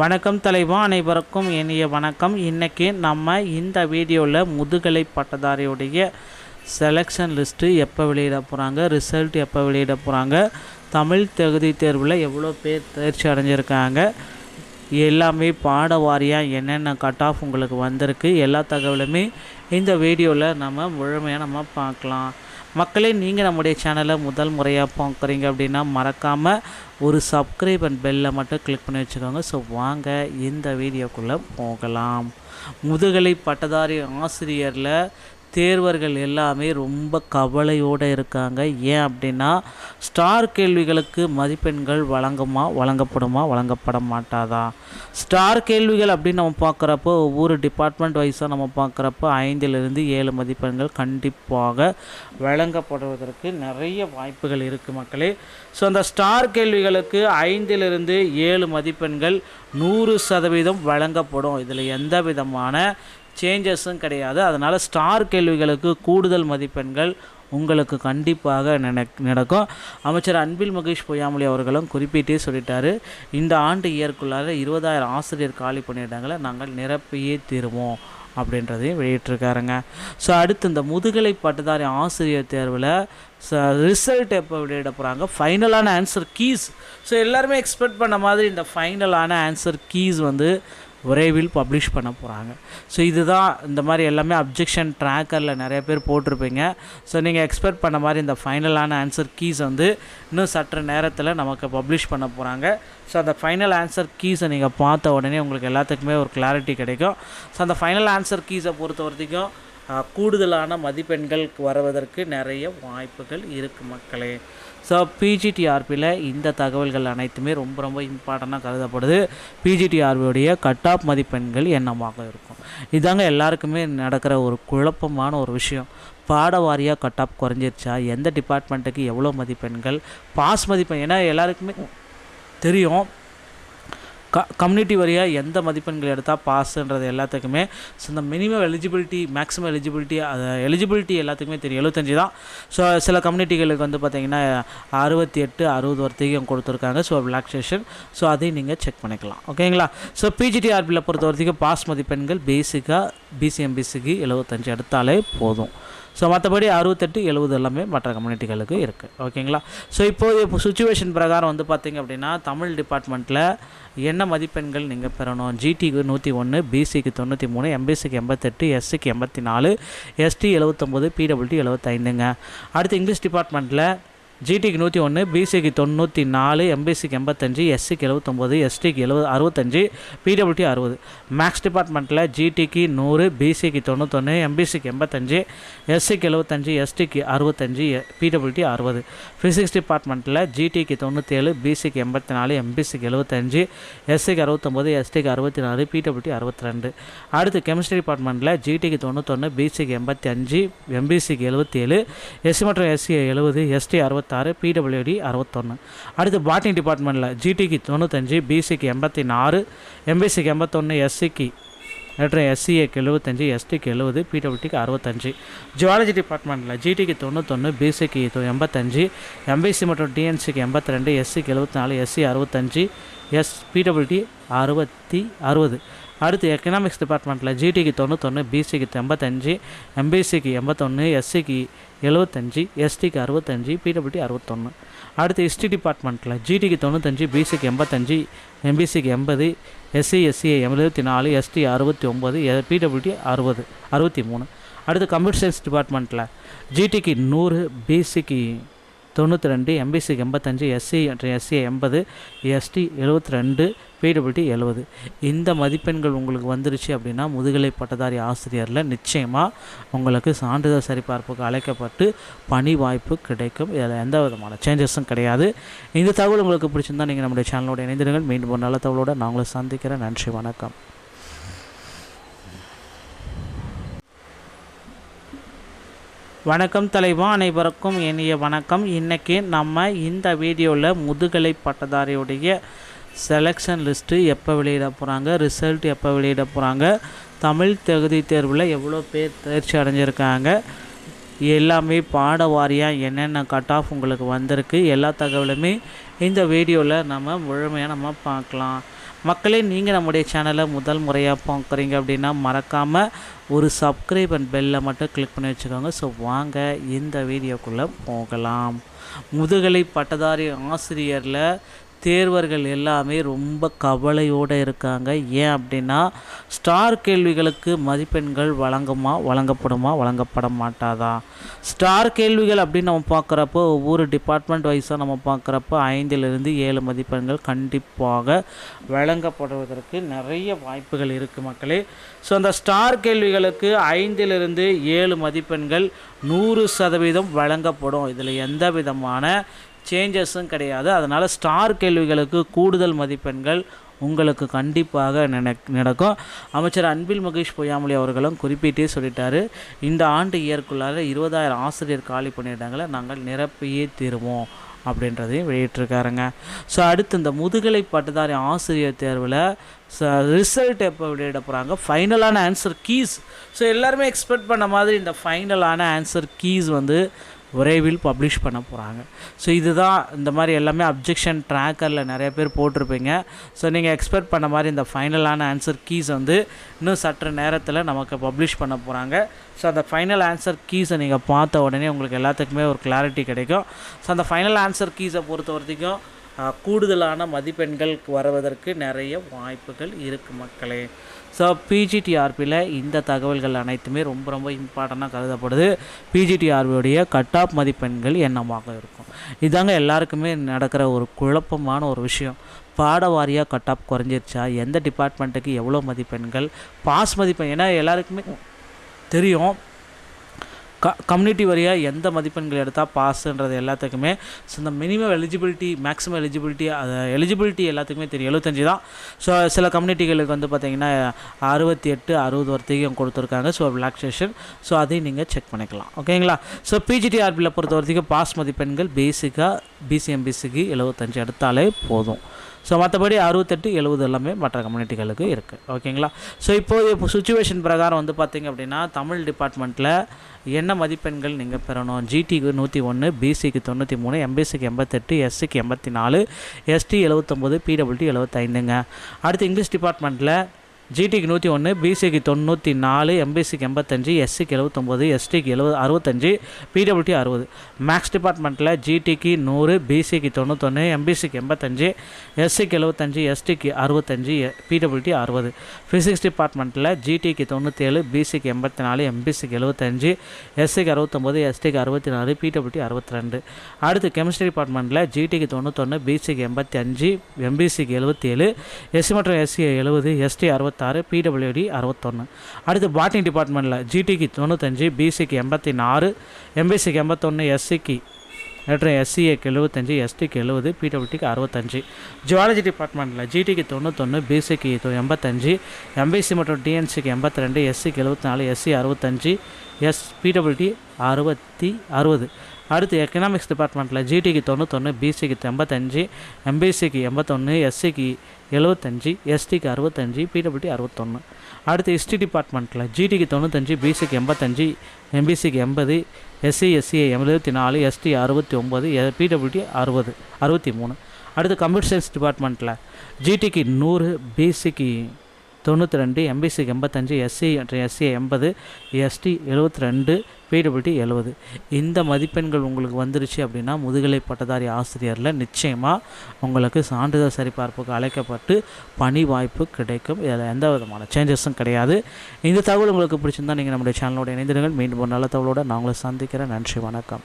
வணக்கம் தலைவா அனைவருக்கும் இனிய வணக்கம். இன்றைக்கி நம்ம இந்த வீடியோவில் முதுகலை பட்டதாரியுடைய செலெக்ஷன் லிஸ்ட்டு எப்போ வெளியிட போகிறாங்க ரிசல்ட் எப்போ வெளியிட போகிறாங்க தமிழ் தகுதி தேர்வில் எவ்வளோ பேர் தேர்ச்சி அடைஞ்சிருக்காங்க எல்லாமே பாட வாரியாக என்னென்ன கட் ஆஃப் உங்களுக்கு வந்திருக்கு எல்லா தகவலுமே இந்த வீடியோவில் நம்ம முழுமையாக நம்ம பார்க்கலாம். மக்களே நீங்கள் நம்முடைய சேனலை முதல் முறையாக பார்க்குறீங்க அப்படின்னா மறக்காமல் ஒரு சப்ஸ்கிரைப் அண்ட் பெல்லை மட்டும் கிளிக் பண்ணி வச்சுக்கோங்க. ஸோ வாங்க இந்த வீடியோக்குள்ளே போகலாம். முதுகலை பட்டதாரி ஆசிரியரில் தேர்வர்கள் எல்லாமே ரொம்ப கவலையோடு இருக்காங்க. ஏன் அப்படின்னா ஸ்டார் கேள்விகளுக்கு மதிப்பெண்கள் வழங்குமா வழங்கப்படுமா வழங்கப்பட மாட்டாதா? ஸ்டார் கேள்விகள் அப்படின்னு நம்ம பார்க்குறப்போ ஒவ்வொரு டிபார்ட்மெண்ட் வைஸாக நம்ம பார்க்குறப்போ ஐந்திலிருந்து ஏழு மதிப்பெண்கள் கண்டிப்பாக வழங்கப்படுவதற்கு நிறைய வாய்ப்புகள் இருக்குது மக்களே. ஸோ அந்த ஸ்டார் கேள்விகளுக்கு ஐந்திலிருந்து ஏழு மதிப்பெண்கள் நூறு சதவீதம் வழங்கப்படும். இதில் எந்த விதமான சேஞ்சஸும் கிடையாது. அதனால் ஸ்டார் கேள்விகளுக்கு கூடுதல் மதிப்பெண்கள் உங்களுக்கு கண்டிப்பாக நடக்கும். அமைச்சர் அன்பில் மகேஷ் பொய்யாமொழி அவர்களும் குறிப்பிட்டே சொல்லிட்டாரு. இந்த ஆண்டு இயற்குள்ளார இருபதாயிரம் ஆசிரியர் காலி பண்ணிட்டாங்கள நாங்கள் நிரப்பியே தீருவோம் அப்படின்றதையும் வெளியிட்டிருக்காருங்க. ஸோ அடுத்து இந்த முதுகலை பட்டதாரி ஆசிரியர் தேர்வில் ச ரிசல்ட் எப்போ வெளியிட போகிறாங்க ஃபைனலான ஆன்சர் கீஸ் ஸோ எல்லாருமே எக்ஸ்பெக்ட் பண்ண மாதிரி இந்த ஃபைனலான ஆன்சர் கீஸ் வந்து விரைவில் பப்ளிஷ் பண்ண போகிறாங்க ஸோ இதுதான் இந்த மாதிரி எல்லாமே அப்ஜெக்ஷன் ட்ராக்கரில் நிறைய பேர் போட்டிருப்பீங்க. ஸோ நீங்கள் எக்ஸ்பெக்ட் பண்ண மாதிரி இந்த ஃபைனலான ஆன்சர் கீஸ் வந்து இன்னும் சற்று நேரத்தில் நமக்கு பப்ளிஷ் பண்ண போகிறாங்க ஸோ அந்த ஃபைனல் ஆன்சர் கீஸை நீங்கள் பார்த்த உடனே உங்களுக்கு எல்லாத்துக்குமே ஒரு கிளாரிட்டி கிடைக்கும். ஸோ அந்த ஃபைனல் ஆன்சர் கீஸை பொறுத்த வரைக்கும் கூடுதலான மதிப்பெண்கள் வருவதற்கு நிறைய வாய்ப்புகள் இருக்குது மக்களே. ஸோ பிஜிடிஆர்பியில் இந்த தகவல்கள் அனைத்துமே ரொம்ப ரொம்ப இம்பார்ட்டண்ட்டாக கருதப்படுது. பிஜிடிஆர்பியுடைய கட் ஆஃப் மதிப்பெண்கள் என்னமாக இருக்கும்? இதாங்க எல்லாருக்குமே நடக்கிற ஒரு குழப்பமான ஒரு விஷயம். பாட வாரியாக கட் ஆஃப் குறைஞ்சிருச்சா? எந்த டிபார்ட்மெண்ட்டுக்கு எவ்வளோ மதிப்பெண்கள்? பாஸ் மதிப்பெண் ஏன்னா எல்லாருக்குமே தெரியும். க கம்யூனிட்டி வரியாக எந்த மதிப்பெண்கள் எடுத்தால் பாஸுன்றது எல்லாத்துக்குமே ஸோ இந்த மினிமம் எலிஜிபிலிட்டி மேக்ஸிமம் எலிஜிபிலிட்டி அது எலிஜிபிலிட்டி எல்லாத்துக்குமே தெரியும். எழுபத்தஞ்சு தான். ஸோ சில கம்யூனிட்டிகளுக்கு வந்து பார்த்திங்கன்னா அறுபத்தி எட்டு அறுபது வரைக்கும் கொடுத்துருக்காங்க. ஸோ ரிலாக்ஸேஷன் ஸோ அதையும் நீங்கள் செக் பண்ணிக்கலாம். ஓகேங்களா ஸோ பிஜிடிஆர்பியில் பொறுத்த வரைக்கும் பாஸ் மதிப்பெண்கள் பேசிக்காக பிசிஎம்பிசிக்கு எழுபத்தஞ்சு எடுத்தாலே போதும். ஸோ மற்றபடி அறுபத்தெட்டு எழுபது எல்லாமே மற்ற கம்யூனிட்டிகளுக்கு இருக்குது ஓகேங்களா ஸோ இப்போது இப்போ சுச்சுவேஷன் பிரகாரம் வந்து பார்த்திங்க அப்படின்னா தமிழ் டிபார்ட்மெண்ட்டில் என்ன மதிப்பெண்கள் நீங்கள் பெறணும்? ஜிடிக்கு நூற்றி ஒன்று பிசிக்கு தொண்ணூற்றி மூணு எம்பிசிக்கு எண்பத்தெட்டு எஸ்சிக்கு எண்பத்தி நாலு எஸ்டி எழுபத்தொம்போது பிடபிள்டி எழுபத்தைந்துங்க அடுத்து இங்கிலீஷ் டிபார்ட்மெண்ட்டில் ஜிடிக்கு நூற்றி ஒன்று பிசிக்கு தொண்ணூற்றி நாலு எம்பிசிக்கு எண்பத்தஞ்சு எஸ்சிக்கு எழுபத்தொம்போது எஸ்டிக்கு எழுபது அறுபத்தஞ்சு பிடபிள்டி அறுபது மேக்ஸ் டிபார்ட்மெண்ட்டில் ஜிடிக்கு நூறு பிசிக்கு தொண்ணூத்தொன்று எம்பிசிக்கு எண்பத்தஞ்சு எஸ்சிக்கு எழுபத்தஞ்சு எஸ்டிக்கு அறுபத்தஞ்சு பிடபிள்யூடி அறுபது ஃபிசிக்ஸ் டிபார்ட்மெண்ட்டில் ஜிடிக்கு தொண்ணூற்றேழு பிசிக்கு எண்பத்தி நாலு எம்பிசிக்கு எழுபத்தஞ்சு எஸ்சிக்கு அறுபத்தொம்போது எஸ்டிக்கு அறுபத்தி நாலு பிடபிள்டி அறுபத்தி ரெண்டு அடுத்து கெமிஸ்ட்ரி டிபார்ட்மெண்ட்டில் ஜிடிக்கு தொண்ணூத்தொன்று பிசிக்கு எண்பத்தி அஞ்சு எம்பிசிக்கு எழுபத்தி ஏழு எஸ்சி மற்றும் எஸ்சி எழுபது எஸ்டி அறுபத்தாறு பிடபிள்யூடி அறுபத்தொன்று அடுத்து பாட்னி டிபார்ட்மெண்ட்டில் ஜிடிக்கு தொண்ணூத்தஞ்சு பிசிக்கு எண்பத்தி நாலு எம்பிசிக்கு எண்பத்தொன்று எஸ்சிக்கு மற்றும் எஸ்சிஏக்கு எழுபத்தஞ்சு எஸ்டிக்கு எழுபது பிடபிள்யூடிக்கு அறுபத்தஞ்சு. ஜுவாலஜி டிபார்ட்மெண்ட்டில் ஜிடிக்கு தொண்ணூத்தொன்று பிசிக்கு எண்பத்தஞ்சு எம்பிசி மற்றும் டிஎன்சிக்கு எண்பத்தி ரெண்டு எஸ்சிக்கு எழுபத்தி நாலு எஸ்சி அறுபத்தஞ்சு எஸ் பிடபிள்யூடி அறுபத்தி அறுபது. அடுத்து எக்கனாமிக்ஸ் டிபார்ட்மெண்ட்டில் ஜிடிக்கு தொண்ணூத்தொன்று பிசிக்கு எண்பத்தஞ்சு எம்பிசிக்கு எண்பத்தொன்று எஸ்சிக்கு எழுபத்தஞ்சு எஸ்டிக்கு அறுபத்தஞ்சு பிடபிள்டி அறுபத்தொன்று அடுத்து ஹிஸ்ட்ரி டிபார்ட்மெண்ட்டில் ஜிடிக்கு தொண்ணூத்தஞ்சு பிசிக்கு எண்பத்தஞ்சு எம்பிசிக்கு எண்பது எஸ்சி எஸ்சிஏ எழுபத்தி நாலு எஸ்டி அறுபத்தி ஒம்பது பிடபிள்டி அறுபது அறுபத்தி மூணு அடுத்து கம்ப்யூட்டர் சயின்ஸ் டிபார்ட்மெண்ட்டில் ஜிடிக்கு நூறு பிசிக்கு தொண்ணூற்றி ரெண்டு எம்பிசிக்கு எண்பத்தஞ்சு எஸ்சி எஸ்சி எண்பது எஸ்டி எழுபத்தி ரெண்டு பிடபிள்டி எழுபது இந்த மதிப்பெண்கள் உங்களுக்கு வந்துருச்சு அப்படின்னா முதுகலை பட்டதாரி ஆசிரியரில் நிச்சயமாக உங்களுக்கு சான்றிதழ் சரிபார்ப்புக்கு அழைக்கப்பட்டு பணி வாய்ப்பு கிடைக்கும். இதில் எந்த விதமான சேஞ்சஸும் கிடையாது. இந்த தகவல் உங்களுக்கு பிடிச்சிருந்தா நீங்கள் நம்முடைய சேனலோட இணைந்திருங்கள். மீண்டும் ஒரு நல்ல தகவலோடு நான் உங்களை சந்திக்கிறேன். நன்றி வணக்கம். வணக்கம் தலைவா அனைவருக்கும் இனிய வணக்கம். இன்றைக்கி நம்ம இந்த வீடியோவில் முதுகலை பட்டதாரியுடைய செலெக்ஷன் லிஸ்ட்டு எப்போ வெளியிட போகிறாங்க ரிசல்ட் எப்போ வெளியிட போகிறாங்க தமிழ் தகுதி தேர்வில் எவ்வளோ பேர் தேர்ச்சி அடைஞ்சிருக்காங்க எல்லாமே பாட வாரியாக என்னென்ன கட் ஆஃப் உங்களுக்கு வந்திருக்கு எல்லா தகவலுமே இந்த வீடியோவில் நம்ம முழுமையாக நம்ம பார்க்கலாம். மக்களே நீங்கள் நம்முடைய சேனலை முதல் முறையாக பார்க்குறீங்க அப்படின்னா மறக்காமல் ஒரு சப்ஸ்கிரைப் அண்ட் பெல்லை மட்டும் கிளிக் பண்ணி வச்சுக்கோங்க. ஸோ வாங்க இந்த வீடியோக்குள்ளே போகலாம். முதுகலை பட்டதாரி ஆசிரியரில் தேர்வர்கள் எல்லாமே ரொம்ப கவலையோடு இருக்காங்க. ஏன் அப்படின்னா ஸ்டார் கேள்விகளுக்கு மதிப்பெண்கள் வழங்குமா வழங்கப்படுமா வழங்கப்பட மாட்டாதா? ஸ்டார் கேள்விகள் அப்படின்னு நம்ம பார்க்குறப்போ ஒவ்வொரு டிபார்ட்மெண்ட் வைஸாக நம்ம பார்க்குறப்போ ஐந்திலிருந்து ஏழு மதிப்பெண்கள் கண்டிப்பாக வழங்கப்படுவதற்கு நிறைய வாய்ப்புகள் இருக்குது மக்களே. ஸோ அந்த ஸ்டார் கேள்விகளுக்கு ஐந்திலிருந்து ஏழு மதிப்பெண்கள் நூறு சதவீதம் வழங்கப்படும். இதில் எந்த விதமான சேஞ்சஸும் கிடையாது. அதனால் ஸ்டார் கேள்விகளுக்கு கூடுதல் மதிப்பெண்கள் உங்களுக்கு கண்டிப்பாக நடக்கும். அமைச்சர் அன்பில் மகேஷ் பொய்யாமொழி அவர்களும் குறிப்பிட்டே சொல்லிட்டாரு. இந்த ஆண்டு இயற்குள்ளார இருபதாயிரம் ஆசிரியர் காலி பண்ணிட்டாங்களே நாங்கள் நிரப்பியே தீருவோம் அப்படின்றதையும் வெளியிட்டிருக்காருங்க. ஸோ அடுத்து இந்த முதுகலை பட்டதாரி ஆசிரியர் தேர்வில் ரிசல்ட் எப்போ வெளியிட போகிறாங்க ஃபைனலான ஆன்சர் கீஸ் ஸோ எல்லாருமே எக்ஸ்பெக்ட் பண்ண மாதிரி இந்த ஃபைனலான ஆன்சர் கீஸ் வந்து விரைவில் பப்ளிஷ் பண்ண போகிறாங்க ஸோ இதுதான் இந்த மாதிரி எல்லாமே அப்ஜெக்ஷன் ட்ராக்கரில் நிறைய பேர் போட்டிருப்பீங்க. ஸோ நீங்கள் எக்ஸ்பெக்ட் பண்ண மாதிரி இந்த ஃபைனலான ஆன்சர் கீஸ் வந்து இன்னும் சற்று நேரத்தில் நமக்கு பப்ளிஷ் பண்ண போகிறாங்க ஸோ அந்த ஃபைனல் ஆன்சர் கீஸை நீங்கள் பார்த்த உடனே உங்களுக்கு எல்லாத்துக்குமே ஒரு கிளாரிட்டி கிடைக்கும். ஸோ அந்த ஃபைனல் ஆன்சர் கீஸை பொறுத்த வரைக்கும் கூடுதலான மதிப்பெண்கள் வருவதற்கு நிறைய வாய்ப்புகள் இருக்குது மக்களே. ஸோ பிஜிடிஆர்பியில் இந்த தகவல்கள் அனைத்துமே ரொம்ப ரொம்ப இம்பார்ட்டண்ட்டாக கருதப்படுது. பிஜிடிஆர்பியுடைய கட் ஆஃப் மதிப்பெண்கள் என்னமாக இருக்கும்? இதாங்க எல்லாருக்குமே நடக்கிற ஒரு குழப்பமான ஒரு விஷயம். பாட வாரியாக கட் ஆஃப் குறைஞ்சிருச்சா? எந்த டிபார்ட்மெண்ட்டுக்கு எவ்வளோ மதிப்பெண்கள்? பாஸ் மதிப்பெண் ஏன்னா எல்லாருக்குமே தெரியும். க கம்யூனிட்டி வரியாக எந்த மதிப்பெண்கள் எடுத்தால் பாஸுன்றது எல்லாத்துக்குமே ஸோ இந்த மினிமம் எலிஜிபிலிட்டி மேக்ஸிமம் எலிஜிபிலிட்டி அது எலிஜிபிலிட்டி எல்லாத்துக்குமே தெரியும். எழுபத்தஞ்சி தான். ஸோ சில கம்யூனிட்டிகளுக்கு வந்து பார்த்திங்கன்னா அறுபத்தி எட்டு அறுபது வரைக்கும் கொடுத்துருக்காங்க. ஸோ ரிலாக்ஸேஷன் ஸோ அதையும் நீங்கள் செக் பண்ணிக்கலாம். ஓகேங்களா ஸோ பிஜிடிஆர்பியில் பொறுத்த வரைக்கும் பாஸ் மதிப்பெண்கள் பேசிக்காக பிசிஎம்பிசிக்கு எழுபத்தஞ்சி எடுத்தாலே போதும். ஸோ மற்றபடி அறுபத்தெட்டு எழுபது எல்லாமே மற்ற கம்யூனிட்டிகளுக்கு இருக்குது ஓகேங்களா ஸோ இப்போது இப்போ சுச்சுவேஷன் பிரகாரம் வந்து பார்த்திங்க அப்படின்னா தமிழ் டிபார்ட்மெண்ட்டில் என்ன மதிப்பெண்கள் நீங்கள் பெறணும்? ஜிடிக்கு நூற்றி ஒன்று பிசிக்கு தொண்ணூற்றி மூணு எம்பிசிக்கு எண்பத்தெட்டு எஸ்சிக்கு எண்பத்தி நாலு எஸ்டி எழுபத்தொம்போது பிடபிள்டி எழுபத்தைந்துங்க அடுத்து இங்கிலீஷ் டிபார்ட்மெண்ட்டில் ஜிடிக்கு நூற்றி ஒன்று பிசிக்கு தொண்ணூற்றி நாலு எம்பிசிக்கு எண்பத்தஞ்சு எஸ்சிக்கு எழுபத்தொம்போது எஸ்டிக்கு எழுபது அறுபத்தஞ்சு பிடபிள்டி அறுபது மேக்ஸ் டிபார்ட்மெண்ட்டில் ஜிடிக்கு நூறு பிசிக்கு தொண்ணூத்தொன்று எம்பிசிக்கு எண்பத்தஞ்சு எஸ்சிக்கு எழுபத்தஞ்சு எஸ்டிக்கு அறுபத்தஞ்சு பிடபிள்டி அறுபது ஃபிசிக்ஸ் டிபார்ட்மெண்ட்டில் ஜிடிக்கு தொண்ணூற்றேழு பிசிக்கு எண்பத்தி நாலு எம்பிசிக்கு எழுபத்தஞ்சு எஸ்சிக்கு அறுபத்தொம்போது எஸ்டிக்கு அறுபத்தி நாலு பிடபிள்டி அறுபத்தி ரெண்டு அடுத்து கெமிஸ்ட்ரி டிபார்ட்மெண்ட்டில் ஜிடிக்கு தொண்ணூத்தொன்று பிசிக்கு எண்பத்தி அஞ்சு எம்பிசிக்கு எழுபத்தி ஏழு எஸ்சி மற்றும் எஸ்சி எழுபது எஸ்டி அறுபத்தி அறுபத்தாறு பிடபிள்யூடி அறுபத்தொன்று அடுத்து பாட்னி டிபார்ட்மெண்ட்டில் ஜிடிக்கு தொண்ணூத்தஞ்சு பிசிக்கு எண்பத்தி நாலு எம்பிசிக்கு எண்பத்தொன்று எஸ்சிக்கு மற்றும் எஸ்சிஏக்கு எழுபத்தஞ்சு எஸ்டிக்கு எழுபது பிடபிள்யூடிக்கு அறுபத்தஞ்சு. ஜுவாலஜி டிபார்ட்மெண்ட்டில் ஜிடிக்கு தொண்ணூத்தொன்று பிசிக்கு எண்பத்தஞ்சு எம்பிசி மற்றும் டிஎன்சிக்கு எண்பத்தி ரெண்டு எஸ்சிக்கு எழுபத்தி நாலு எஸ்சி அறுபத்தஞ்சு எஸ் பிடபிள்யூடி அறுபத்தி அறுபது. அடுத்து எக்கனாமிக்ஸ் டிபார்ட்மெண்ட்டில் ஜிடிக்கு தொண்ணூத்தொன்று பிசிக்கு எண்பத்தஞ்சு எம்பிசிக்கு எண்பத்தொன்று எஸ்சிக்கு எழுபத்தஞ்சி எஸ்டிக்கு அறுபத்தஞ்சி பிடபிள்டி அறுபத்தொன்று அடுத்து ஹிஸ்ட்ரி டிபார்ட்மெண்ட்டில் ஜிடிக்கு தொண்ணூத்தஞ்சு பிசிக்கு எண்பத்தஞ்சு எம்பிசிக்கு எண்பது எஸ்சி எஸ்சிஐ எழுபத்தி நாலு எஸ்டி அறுபத்தி ஒம்பது பிடபிள்டி அறுபது அறுபத்தி மூணு அடுத்து கம்ப்யூட்டர் சயின்ஸ் டிபார்ட்மெண்ட்டில் ஜிடிக்கு நூறு பிசிக்கு தொண்ணூற்றி ரெண்டு எம்பிசிக்கு எண்பத்தஞ்சு எஸ்சி எஸ்சி எண்பது எஸ்டி எழுபத்தி ரெண்டு பிடபிள்டி எழுபது இந்த மதிப்பெண்கள் உங்களுக்கு வந்துருச்சு அப்படின்னா முதுகலை பட்டதாரி ஆசிரியரில் நிச்சயமாக உங்களுக்கு சான்றிதழ் சரிபார்ப்புக்கு அழைக்கப்பட்டு பணி வாய்ப்பு கிடைக்கும். இதில் எந்த விதமான சேஞ்சஸும் கிடையாது. இந்த தகவல் உங்களுக்கு பிடிச்சிருந்தால் நீங்கள் நம்முடைய சேனலோட இணைந்திருங்கள். மீண்டும் ஒரு நல்ல தகவலோடு நான் உங்களை சந்திக்கிறேன். நன்றி வணக்கம்.